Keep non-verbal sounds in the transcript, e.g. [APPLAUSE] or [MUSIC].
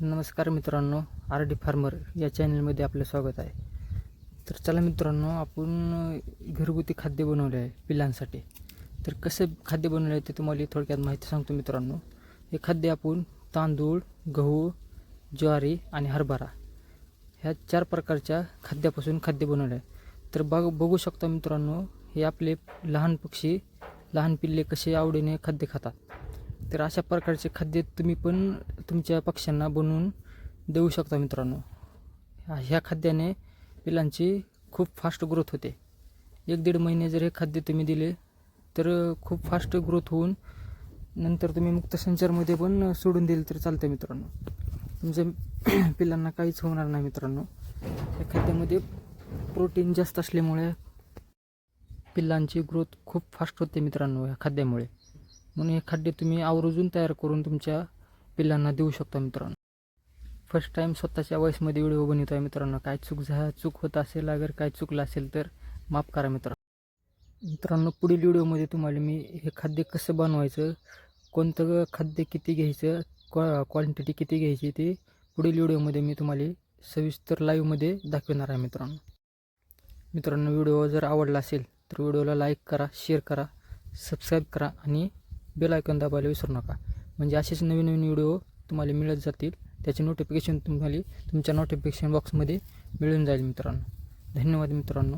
नमस्कार मित्रांनो R D farmer या चॅनलमध्ये आपलं स्वागत आहे. तर चला मित्रांनो आपण घरगुती खाद्य बनवले आहे पिलांसाठी. तर कसं खाद्य बनवलं आहे ते तुम्हाला थोडक्यात माहिती सांगतो मित्रांनो. हे खाद्य आपण तांदूळ गहू ज्वारी आणि हरभरा ह्या चार प्रकारच्या खाद्यापासून खाद्य बनवलं आहे. तर बघ बघू शकता मित्रांनो हे आपले लहान पक्षी लहान पिल्ले कसे आवडीने खाद्य खातात. तर अशा प्रकारचे खाद्य तुम्ही पण तुमच्या पक्ष्यांना बनवून देऊ शकता मित्रांनो. ह्या- खाद्याने पिलांची खूप फास्ट ग्रोथ होते. एक दीड महिने जर हे खाद्य तुम्ही दिले तर खूप फास्ट ग्रोथ होऊन नंतर तुम्ही मुक्त संचारमध्ये पण सोडून दिले तर चालतं मित्रांनो. तुमच्या [CLEARS THROAT] पिलांना काहीच होणार नाही मित्रांनो. या खाद्यामध्ये प्रोटीन जास्त असल्यामुळे पिल्लांची ग्रोथ खूप फास्ट होते मित्रांनो ह्या खाद्यामुळे. म्हणून हे खाद्य तुम्ही आवर्जून तयार करून तुमच्या पिल्लांना देऊ शकतो मित्रांनो. फर्स्ट टाईम स्वतःच्या वॉईसमध्ये व्हिडिओ बनवतो आहे मित्रांनो. काय चूक झा चूक होत असेल अगर काय चुकलं असेल तर माफ करा मित्रांनो. मित्रांनो पुढील व्हिडिओमध्ये तुम्हाला मी हे खाद्य कसं बनवायचं कोणतं खाद्य किती घ्यायचं क्वा क्वांटिटी किती घ्यायची ते पुढील व्हिडिओमध्ये मी तुम्हाला सविस्तर लाईव्हमध्ये दाखवणार आहे मित्रांनो. मित्रांनो व्हिडिओ जर आवडला असेल तर व्हिडिओला लाईक करा शेअर करा सबस्क्राईब करा आणि बेल आयकॉन दाबायला विसरू नका. म्हणजे असेच नवीन नवीन व्हिडिओ तुम्हाला मिळत जातील. त्याचे नोटिफिकेशन तुम्हाला तुमच्या नोटिफिकेशन बॉक्समध्ये मिळून जाईल मित्रांनो. धन्यवाद मित्रांनो.